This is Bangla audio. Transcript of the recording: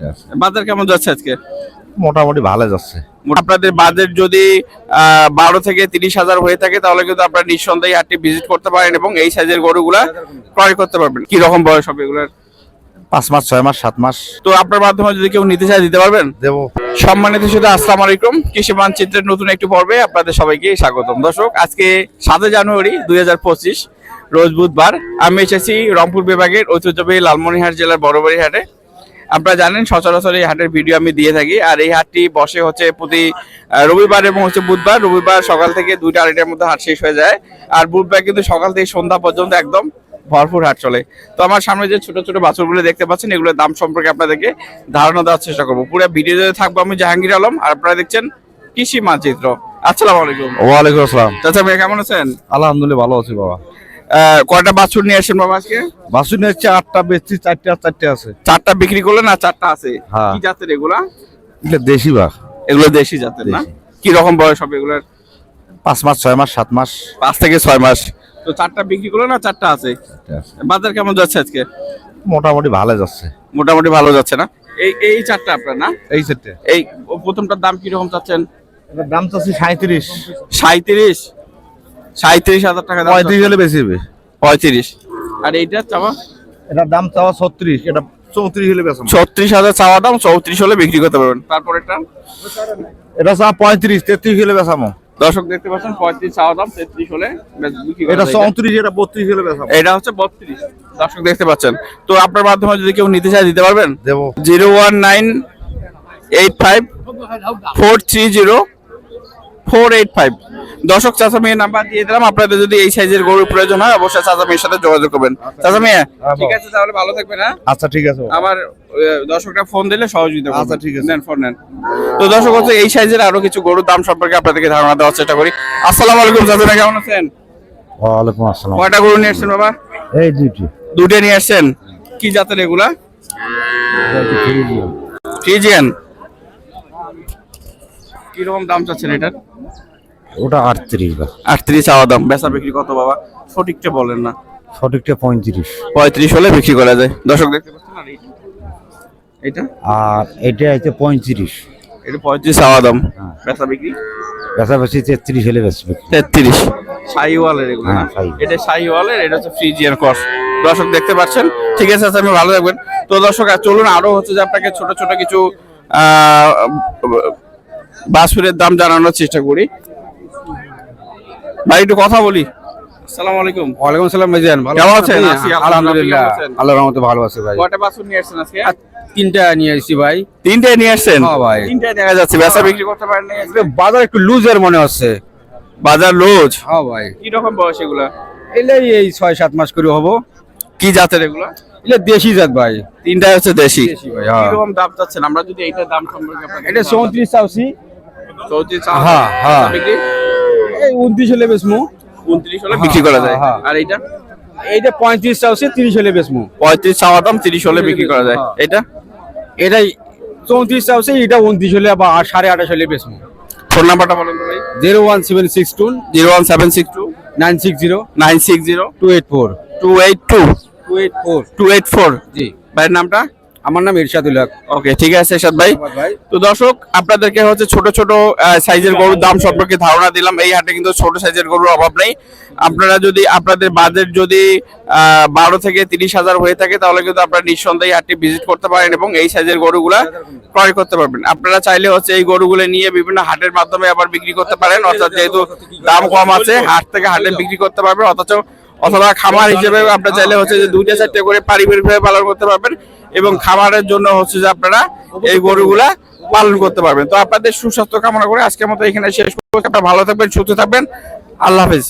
চারটে আছে। বাজার কেমন যাচ্ছে আজকে? মোটামুটি ভালো যাচ্ছে। আপনাদের বাজেট যদি বারো থেকে তিরিশ হাজার হয়ে থাকে তাহলে কিন্তু আপনারা নিঃসন্দেহে হাটটি ভিজিট করতে পারেন এবং এই সাইজের গরুগুলা ক্রয় করতে পারবেন। কি রকম বয়স হবে এগুলার? পাঁচ মাস ছয় মাস সাত মাস। তো আপনার মাধ্যমে যদি কেউ নিতে চায় দিতে পারবেন? দেবো। সম্মানিত শুধু আসসালামু আলাইকুম। কৃষি মানচিত্রের নতুন একটি পর্বে আপনাদের সবাইকে স্বাগতম। দর্শক আজকে সাতই জানুয়ারি দুই হাজার পঁচিশ রোজ বুধবার। আমি এসেছি রংপুর বিভাগের ঐতিহ্যবাহী লালমনিরহাট জেলার বড়বাড়ি হাটে আপনারা জানেন সচরাচর এই হাটের ভিডিও আমি দিয়ে থাকি। আর এই হাটটি বসে হচ্ছে প্রতি রবিবার এবং হচ্ছে বুধবার। রবিবার সকাল থেকে দুইটা আড়াইটার মধ্যে হাট শেষ হয়ে যায়। আর বুধবার কিন্তু সকাল থেকে সন্ধ্যা পর্যন্ত একদম ভরপুর হাট চলে। তো আমার সামনে যে ছোট ছোট বাছুরগুলো দেখতে পাচ্ছেন এগুলোর দাম সম্পর্কে আপনাদেরকে ধারণা দেওয়ার চেষ্টা করব। পুরো ভিডিওতে থাকব আমি জাহাঙ্গীর আলম আর আপনারা দেখছেন কৃষি মানচিত্র। আসসালামু আলাইকুম। ওয়ালাইকুম আসসালাম। চাচা ভাই কেমন আছেন? আলহামদুলিল্লাহ ভালো আছি বাবা। কয়টা বাছুর নিয়ে আসেন বাবা আজকে? বাসু নিচ্ছে আটটা বেচছি চারটে চারটে আছে। চারটা বিক্রি করলেন না চারটা আছে? হ্যাঁ। কি জাতের এগুলা? এটা দেশি বা এগুলো দেশি জাতের না। কি রকম বয়স হবে এগুলার? পাঁচ মাস ছয় মাস সাত মাস। পাঁচ থেকে ছয় মাস। তো চারটা বিক্রি করল না চারটা আছে? বাজার কেমন যাচ্ছে আজকে? মোটামুটি ভালো যাচ্ছে। মোটামুটি ভালো যাচ্ছে না? এই এই চারটা আপনার না? এই সেটে এই প্রথমটার দাম কীরকম চাচ্ছেন? দাম চাচ্ছি সাঁত্রিশ সাঁত্রিশ সাঁত্রিশ হাজার টাকা দাম পঁয়ত্রিশ হলে বেশি হবে। পঁয়ত্রিশ। আর এইটা চাওয়া? এটার দাম চাওয়া ছত্রিশ এটা চৌত্রিশ হলে বেশি ছত্রিশ হাজার চাওয়া দাম চৌত্রিশ হলে বিক্রি করতে পারবেন। তারপর এটা? এটা চাওয়া পঁয়ত্রিশ তেত্রিশ হলে বেসামো দর্শক দেখতে পাচ্ছেন পঁয়ত্রিশ চাওয়া দাম তেত্রিশ হলে বিক্রি এটা। চৌত্রিশ এটা বত্রিশ হলে বেসামো এটা হচ্ছে বত্রিশ। দর্শক দেখতে পাচ্ছেন। তো আপনার মাধ্যমে যদি কেউ নিতে চায় দিতে পারবেন? দেবো। Zero one nine eight five four three zero four eight five. দর্শক চাচা মেয়ের নাম্বার দিয়ে দিলাম। আপনাদের যদি এই সাইজের গরুর প্রয়োজন হয় অবশ্যই চাচা মেয়ের সাথে যোগাযোগ করবেন। চাচা মেয়ে হ্যাঁ, ঠিক আছে তাহলে ভালো থাকবেন হ্যাঁ? আচ্ছা ঠিক আছে আমার দর্শকরা ফোন দিলে সহযোগিতা আচ্ছা, ঠিক আছে। নেন ফোন নেন। তো দর্শক হচ্ছে এই সাইজের আরও কিছু গরুর দাম সম্পর্কে আপনাদেরকে ধারণা দেওয়ার চেষ্টা করি। আসসালামু আলাইকুম চাচা ভাই, কেমন আছেন? ওয়ালাইকুম আসসালাম। কয়টা গরু নিয়ে আসছেন বাবা? এই দুইটি। দুটো নিয়ে আসছেন? কি জাতের এগুলা? ফ্রিজিয়ান। কীরকম দাম চাচ্ছেন এটার? ওটা আটত্রিশ বা আটত্রিশ চাওয়া দাম। বেচা বিক্রি কত বাবা? সঠিকটা বলেন না। সঠিকটা পঁয়ত্রিশ। পঁয়ত্রিশ হলে বিক্রি করা যায়। দর্শক দেখতে পাচ্ছেন আর? এইটা? আর এটা হচ্ছে পঁয়ত্রিশ। এটা পঁয়ত্রিশ চাওয়া দাম। হ্যাঁ। বেচা বিক্রি? বেশাবেশি তেত্রিশ হলে বেচবে তেত্রিশ। শাহিওয়ালের এগুলো হ্যাঁ। এটা শাহিওয়ালের এটা হচ্ছে ফ্রিজিয়ান ক্রস। দর্শক দেখতে পাচ্ছেন? ঠিক আছে আচ্ছা আমি ভালো থাকবেন। তো দর্শক আর চলুন আরও হচ্ছে যে আপনাকে ছোট ছোট কিছু আহ, বাসুরের দাম জানানোর চেষ্টা করি। ভাই একটু কথা বলি। আসসালামু আলাইকুম। ওয়ালাইকুম আসসালাম ভাইজান। ভালো আছেন? আলহামদুলিল্লাহ? আল্লাহর রহমতে ভালো আছে ভাই। কয়টা নিয়ে আসছেন আজকে? তিনটা নিয়ে এসেছি ভাই। তিনটে নিয়ে আসছেন? হ্যাঁ ভাই। তিনটে দেখা যাচ্ছে বেচা বিক্রি করতে পারেন বাজার একটু লুজের মনে হচ্ছে। বাজার লোজ। হ্যাঁ ভাই। কি রকম বয়স এগুলা? এলেই এই ছয় সাত মাস করে হব। কি জাতের এগুলা? দেশি জাত ভাই। তিনটা হচ্ছে দেশি। ভাই, হ্যাঁ। কীরকম দাম চাচ্ছেন? আমরা যদি এইটার দাম সম্পর্কে এটা চৌত্রিশ চাউছি। চৌত্রিশ হ্যাঁ, হ্যাঁ। উনত্রিশ হলে বেসমু উনত্রিশ হলে বিক্রি করা যায়। হ্যাঁ, আর এইটা? এইটা পঁয়ত্রিশ চাউছি তিরিশ হলে বেসমু পঁয়ত্রিশ চাওয়া দাম তিরিশ হলে বিক্রি করা যায়। হ্যাঁ। এটা এটাই চৌত্রিশ চাউছি এটা উনত্রিশ হলে বা সাড়ে আঠাশ হলে বেসমু ফোন নাম্বারটা বলেন ভাই। Zero one seven six two zero one seven six two nine six zero nine six zero two eight four. Two eight two two eight four. Two eight four. জি। ভাইয়ের নামটা? আমার নাম ইরশাদুল হক। ওকে ঠিক আছে এরশাদ ভাই। ভাই। তো দর্শক আপনাদেরকে হচ্ছে ছোট ছোট সাইজের গরুর দাম সম্পর্কে ধারণা দিলাম। এই হাটে কিন্তু ছোট সাইজের গরুর অভাব নেই। আপনারা যদি আপনাদের বাজেট যদি বারো থেকে তিরিশ হাজার হয়ে থাকে তাহলে কিন্তু আপনারা নিঃসন্দেহে হাটটি ভিজিট করতে পারেন এবং এই সাইজের গরুগুলা ক্রয় করতে পারবেন। আপনারা চাইলে হচ্ছে এই গরুগুলো নিয়ে বিভিন্ন হাটের মাধ্যমে আবার বিক্রি করতে পারেন। অর্থাৎ যেহেতু দাম কম আছে হাট থেকে হাটে বিক্রি করতে পারবেন। অথচ অথবা খামার হিসেবে আপনারা চাইলে হচ্ছে যে দুইটা চারটে করে পারিবারিকভাবে পালন করতে পারবেন। এবং খাবারের জন্য হচ্ছে যে আপনারা এই গরুগুলা পালন করতে পারবেন। তো আপনাদের সুস্বাস্থ্য কামনা করে আজকের মতো এখানে শেষ করব আপনারা ভালো থাকবেন, সুস্থ থাকবেন। আল্লাহ হাফেজ।